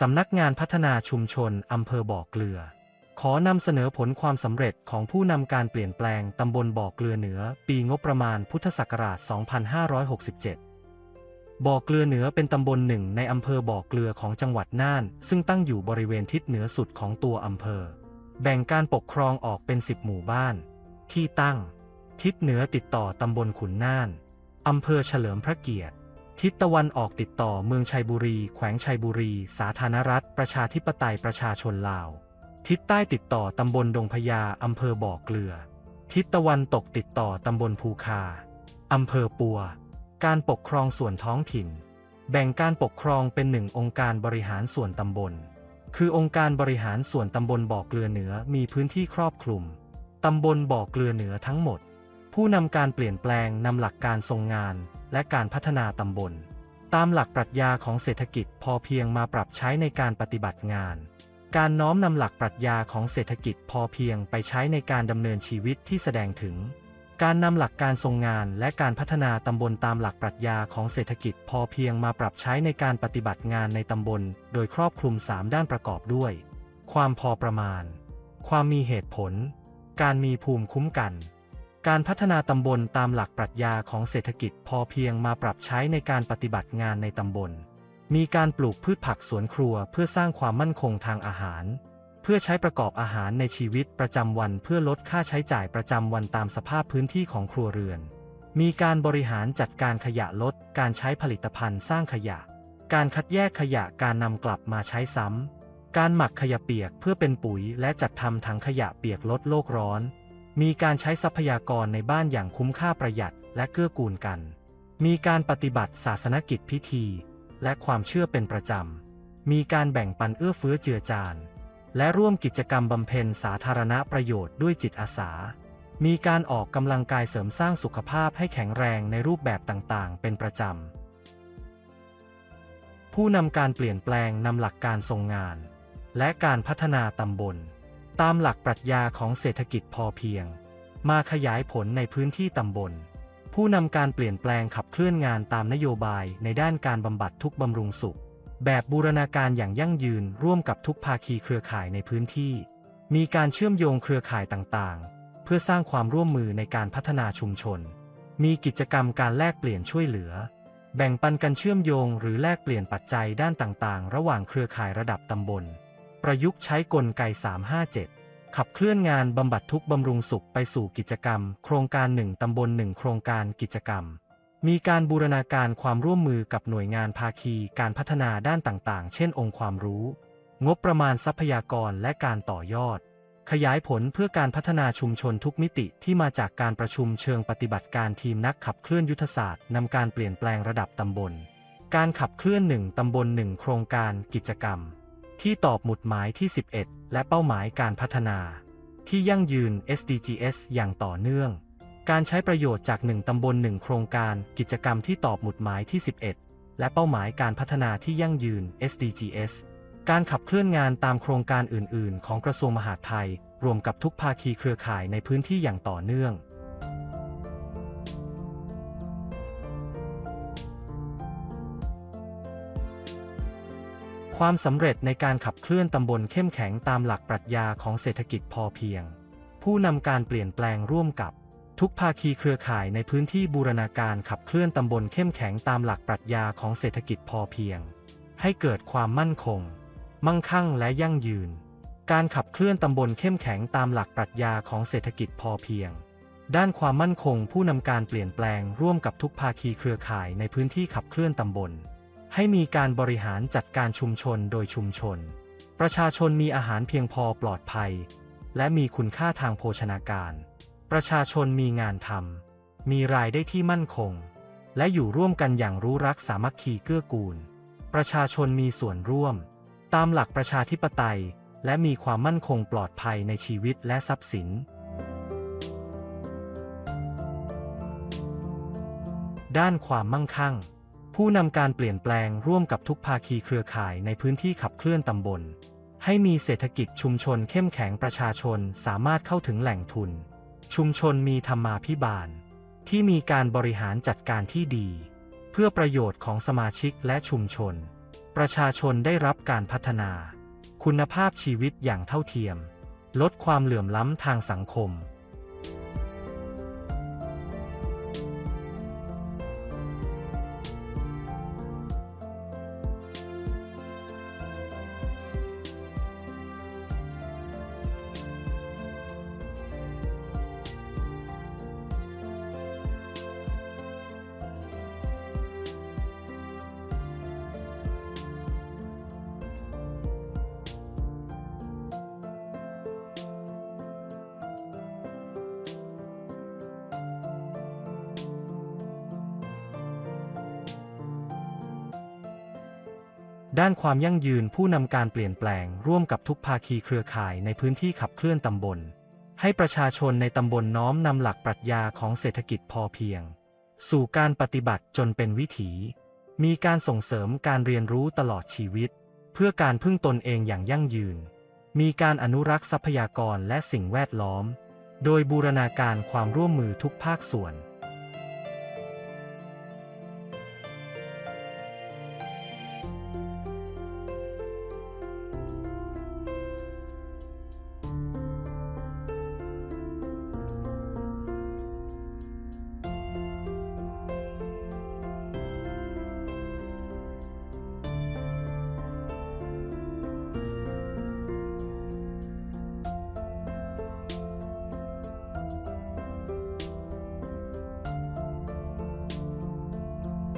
สำนักงานพัฒนาชุมชนอำเภอบ่อเกลือ ขอนำเสนอผลความสำเร็จของผู้นำการเปลี่ยนแปลงตำบลบ่อเกลือเหนือ ปีงบประมาณพุทธศักราช 2567 บ่อเกลือเหนือเป็นตำบลหนึ่งในอำเภอบ่อเกลือของจังหวัดน่าน ซึ่งตั้งอยู่บริเวณทิศเหนือสุดของตัวอำเภอ แบ่งการปกครองออกเป็น 10 หมู่บ้าน ที่ตั้ง ทิศเหนือติดต่อตำบลขุนน่านอำเภอเฉลิมพระเกียรติ ทิศตะวันออกติดต่อเมืองชัยบุรี แขวงชัยบุรี สาธารณรัฐ ประชาธิปไตยประชาชนลาว ทิศใต้ติดต่อตำบลดงพญาอำเภอบ่อเกลือ ทิศตะวันตกติดต่อตำบลภูคาอำเภอปัว การปกครองส่วนท้องถิ่น แบ่งการปกครองเป็นหนึ่งองค์การบริหารส่วนตำบล คือองค์การบริหารส่วนตำบลบ่อเกลือเหนือมีพื้นที่ครอบคลุมตำบลบ่อเกลือเหนือทั้งหมด ผู้นำการเปลี่ยนแปลงนำหลักการทรงงาน และการพัฒนาตำบล ตามหลักปรัชญาของเศรษฐกิจพอเพียงมาปรับใช้ในการปฏิบัติงาน การน้อมนำหลักปรัชญาของเศรษฐกิจพอเพียงไปใช้ในการดำเนินชีวิตที่แสดงถึง การนำหลักการทรงงานและการพัฒนาตำบลตามหลักปรัชญาของเศรษฐกิจพอเพียงมาปรับใช้ในการปฏิบัติงานในตำบล โดยครอบคลุม 3 ด้านประกอบด้วย ความพอประมาณ ความมีเหตุผล การมีภูมิคุ้มกัน การพัฒนาตำบลตามหลักปรัชญาของเศรษฐกิจพอเพียงมาปรับใช้ในการปฏิบัติงานในตำบล มีการปลูกพืชผักสวนครัวเพื่อสร้างความมั่นคงทางอาหาร เพื่อใช้ประกอบอาหารในชีวิตประจำวันเพื่อลดค่าใช้จ่ายประจำวันตามสภาพพื้นที่ของครัวเรือน มีการบริหารจัดการขยะลด การใช้ผลิตภัณฑ์สร้างขยะ การคัดแยกขยะการนำกลับมาใช้ซ้ำการหมักขยะเปียกเพื่อเป็นปุ๋ยและจัดทำถังขยะเปียกลดโลกร้อน มีการใช้ทรัพยากรในบ้านอย่างคุ้มค่าประหยัดและเกื้อกูลกัน มีการปฏิบัติศาสนกิจพิธี และความเชื่อเป็นประจำ มีการแบ่งปันเอื้อเฟื้อเจือจาน และร่วมกิจกรรมบำเพ็ญสาธารณประโยชน์ด้วยจิตอาสา มีการออกกำลังกายเสริมสร้างสุขภาพให้แข็งแรงในรูปแบบต่างๆ เป็นประจำ ผู้นำการเปลี่ยนแปลงนำหลักการทรงงาน และการพัฒนาตำบล ตามหลักปรัชญาของเศรษฐกิจพอเพียง มาขยายผลในพื้นที่ตำบล ผู้นำการเปลี่ยนแปลงขับเคลื่อนงานตามนโยบายในด้านการบำบัดทุกบำรุงสุข แบบบูรณาการอย่างยั่งยืนร่วมกับทุกภาคีเครือข่ายในพื้นที่ มีการเชื่อมโยงเครือข่ายต่างๆ เพื่อสร้างความร่วมมือในการพัฒนาชุมชน มีกิจกรรมการแลกเปลี่ยนช่วยเหลือ แบ่งปันกันเชื่อมโยงหรือแลกเปลี่ยนปัจจัยด้านต่างๆ ระหว่างเครือข่ายระดับตำบล ประยุกต์ใช้กลไก 357 ขับเคลื่อนงานบำบัดทุกบำรุงสุขไปสู่กิจกรรม โครงการหนึ่งตำบลหนึ่งโครงการกิจกรรม มีการบูรณาการความร่วมมือกับหน่วยงานภาคีการพัฒนาด้านต่างๆ เช่น องค์ความรู้ งบประมาณทรัพยากรและการต่อยอด ขยายผลเพื่อการพัฒนาชุมชนทุกมิติที่มาจากการประชุมเชิงปฏิบัติการทีมนักขับเคลื่อนยุทธศาสตร์นำการเปลี่ยนแปลงระดับตำบล การขับเคลื่อนหนึ่งตำบลหนึ่งโครงการกิจกรรม ที่ตอบหมุดหมายที่ 11 และเป้าหมายการพัฒนา ที่ยั่งยืน SDGs อย่างต่อเนื่อง การใช้ประโยชน์จากหนึ่งตำบลหนึ่งโครงการ กิจกรรมที่ตอบหมุดหมายที่ 11 และเป้าหมายการพัฒนาที่ยั่งยืน SDGs การขับเคลื่อนงานตามโครงการอื่น ๆ ของกระทรวงมหาดไทย รวมกับทุกภาคีเครือข่ายในพื้นที่อย่างต่อเนื่อง ความสำเร็จในการขับเคลื่อนตำบลเข้มแข็งตามหลักปรัชญาของเศรษฐกิจพอเพียง ผู้นำการเปลี่ยนแปลงร่วมกับ ทุกภาคีเครือข่ายในพื้นที่บูรณาการขับเคลื่อนตำบลเข้มแข็งตามหลักปรัชญาของเศรษฐกิจพอเพียง ให้เกิดความมั่นคง มั่งคั่งและยั่งยืน การขับเคลื่อนตำบลเข้มแข็งตามหลักปรัชญาของเศรษฐกิจพอเพียง ด้านความมั่นคงผู้นำการเปลี่ยนแปลงร่วมกับทุกภาคีเครือข่ายในพื้นที่ขับเคลื่อนตำบล ให้มีการบริหารจัดการชุมชนโดยชุมชน ประชาชนมีอาหารเพียงพอปลอดภัย และมีคุณค่าทางโภชนาการ ประชาชนมีงานทำมีรายได้ที่มั่นคง และอยู่ร่วมกันอย่างรู้รักสามัคคีเกื้อกูล ประชาชนมีส่วนร่วม ตามหลักประชาธิปไตย และมีความมั่นคงปลอดภัยในชีวิตและทรัพย์สิน ด้านความมั่งคั่ง ผู้นำการเปลี่ยนแปลงร่วมกับทุกภาคีเครือข่ายในพื้นที่ขับเคลื่อนตำบล ให้มีเศรษฐกิจชุมชนเข้มแข็งประชาชนสามารถเข้าถึงแหล่งทุน ชุมชนมีธรรมาภิบาล ที่มีการบริหารจัดการที่ดี เพื่อประโยชน์ของสมาชิกและชุมชน ประชาชนได้รับการพัฒนา คุณภาพชีวิตอย่างเท่าเทียม ลดความเหลื่อมล้ำทางสังคม ด้านความยั่งยืนผู้นำการเปลี่ยนแปลงร่วมกับทุกภาคีเครือข่ายในพื้นที่ขับเคลื่อนตำบล ให้ประชาชนในตำบลน้อมนำหลักปรัชญาของเศรษฐกิจพอเพียง สู่การปฏิบัติจนเป็นวิถี มีการส่งเสริมการเรียนรู้ตลอดชีวิต เพื่อการพึ่งตนเองอย่างยั่งยืน มีการอนุรักษ์ทรัพยากรและสิ่งแวดล้อม โดยบูรณาการความร่วมมือทุกภาคส่วน